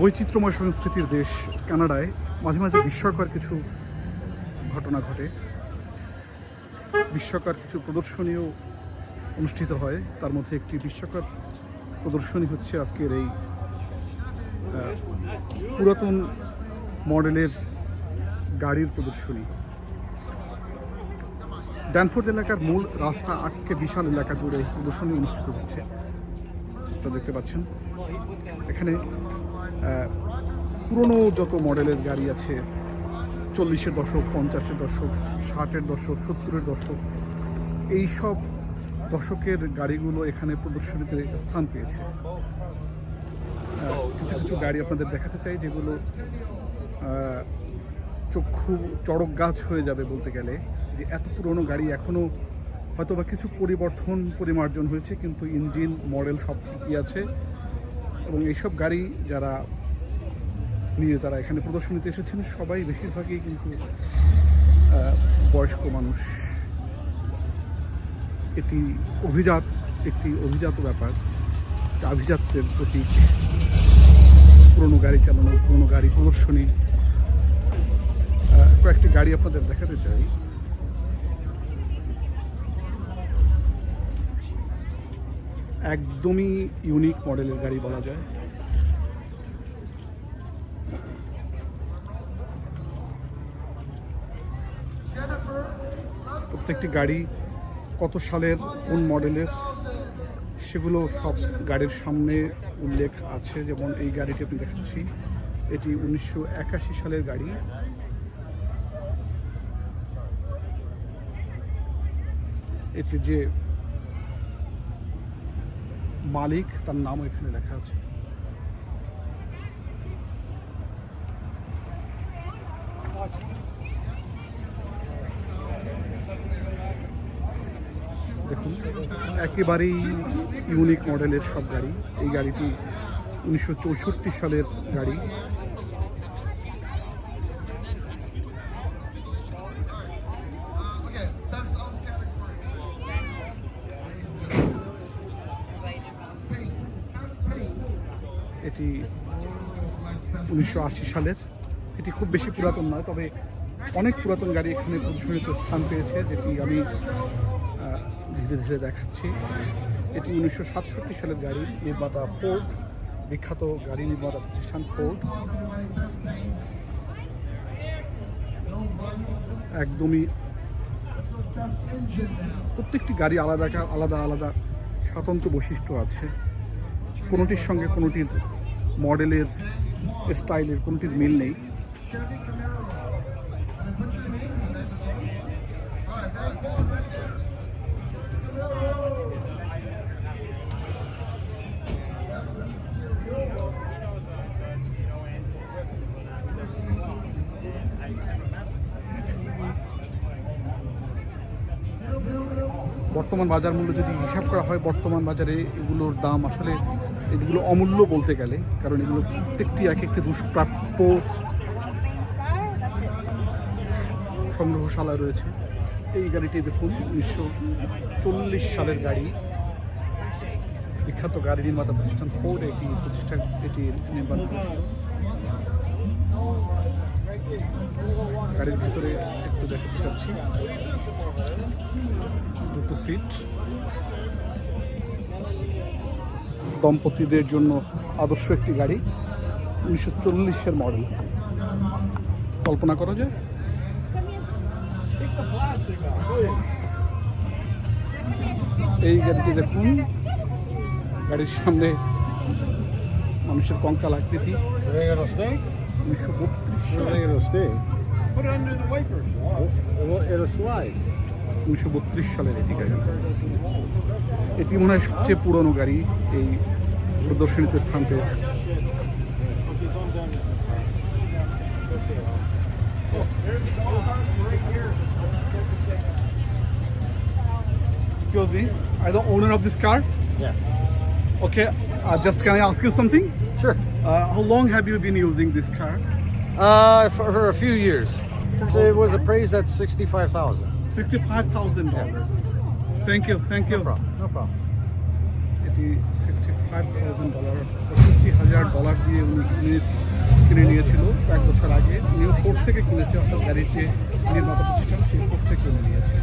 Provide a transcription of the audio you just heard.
বৈচিত্র্যময় সংস্কৃতির দেশ কানাডায় মাঝে মাঝে বিস্ময়কর কিছু ঘটনা ঘটে। বিস্ময়কর কিছু প্রদর্শনীও অনুষ্ঠিত হয়। তার মধ্যে একটি বিস্ময়কর প্রদর্শনী হচ্ছে আজকের এই পুরাতন মডেলের গাড়ির প্রদর্শনী। ড্যানফোর্ড এলাকার মূল রাস্তা আটকে বিশাল এলাকা জুড়ে এই প্রদর্শনী অনুষ্ঠিত হচ্ছে। দেখতে পাচ্ছেন। এখানে পুরনো যত মডেলের গাড়ি আছে, চল্লিশের দশক, পঞ্চাশের দশক, ষাটের দশক, সত্তরের দশক, এই সব দশকের গাড়িগুলো এখানে প্রদর্শনীতে স্থান পেয়েছে। কিছু কিছু গাড়ি আপনাদের দেখাতে চাই যেগুলো চক্ষু চড়ক গাছ হয়ে যাবে বলতে গেলে, যে এত পুরনো গাড়ি এখনও হয়তো বা কিছু পরিবর্তন, পরিমার্জন হয়েছে, কিন্তু ইঞ্জিন মডেল সব ঠিকই আছে। এবং এইসব গাড়ি যারা নিয়ে তারা এখানে প্রদর্শনীতে এসেছেন, সবাই বেশিরভাগই কিন্তু বয়স্ক মানুষ। এটি অভিজাত, একটি অভিজাত ব্যাপার। আভিজাত্যের প্রতীক। পুরনো গাড়ি চালানো, পুরনো গাড়ি প্রদর্শনী। কয়েকটি গাড়ি আপনাদের দেখাতে চাই। একদমই ইউনিক মডেলের গাড়ি বলা যায়। প্রত্যেকটি গাড়ি কত সালের, কোন মডেলের সেগুলো সব গাড়ির সামনে উল্লেখ আছে। যেমন এই গাড়িটি আমি দেখাচ্ছি। এটি উনিশশো একাশি সালের গাড়ি। এটি যে মালিক, তার নাম এখানে লেখা আছে। দেখুন, একেবারেই ইউনিক মডেলের সব গাড়ি। এই গাড়িটি উনিশশো চৌষট্টি সালের গাড়ি। এটি উনিশশো আশি সালের। এটি খুব বেশি পুরাতন নয়, তবে অনেক পুরাতন গাড়ি এখানে প্রদর্শনীতে স্থান পেয়েছে, যেটি আমি ধীরে ধীরে দেখাচ্ছি। এটি উনিশশো সাতষট্টি সালের গাড়ি, নির্মাতা ফোর্ড, বিখ্যাত গাড়ি নির্মাতা প্রতিষ্ঠান ফোর্ড। একদমই প্রত্যেকটি গাড়ি আলাদা আলাদা আলাদা স্বতন্ত্র বৈশিষ্ট্য আছে। কোনোটির সঙ্গে কোনোটির মডেলের স্টাইলের কোনটির মিল নেই। বর্তমান বাজার মূল্য যদি হিসাব করা হয়, বর্তমান বাজারে এগুলোর দাম আসলে এগুলো অমূল্য বলতে গেলে, কারণ এগুলো প্রত্যেকটি এক একটি দুষ্প্রাপ্য সংগ্রহশালা রয়েছে। এই গাড়িটি দেখুন, উনিশশো চল্লিশ সালের গাড়ি। বিখ্যাত গাড়ি নির্মাতা প্রতিষ্ঠান ফোর এটি প্রতিষ্ঠান এটি নির্মাণ করেছিল। গাড়ির ভিতরে একটু দেখাতে চাচ্ছি। দুটো সিট দম্পতিদের জন্য আদর্শ একটি গাড়ি উনিশশো চল্লিশের মডেল কল্পনা করা যায়? এই গাড়িটি দেখুন। গাড়ির সামনে মানুষের কঙ্কাল আকৃতি? উনিশশো বত্রিশ উনিশশো বত্রিশ সালের এটি গাড়ি এটি মনে হয় সবচেয়ে পুরনো গাড়ি এই প্রদর্শনীতে স্থান পেয়েছে Excuse me, are the owner of this car? Yes. Okay, uh, just can I ask you something? Sure. Uh, how long have you been using this car? Uh, for, for a few years. It was appraised at sixty-five thousand. Sixty-five thousand dollars. Thank you, thank you. No problem. No problem. এটি sixty five thousand dollar পঁয়ষট্টি হাজার dollar দিয়ে উনি কিনে কিনে নিয়েছিল এক বছর আগে নিউ ফোর্ট থেকে কিনেছে অর্থাৎ গাড়ির যে নির্মাতা প্রতিষ্ঠান সেই থেকে কিনে নিয়েছে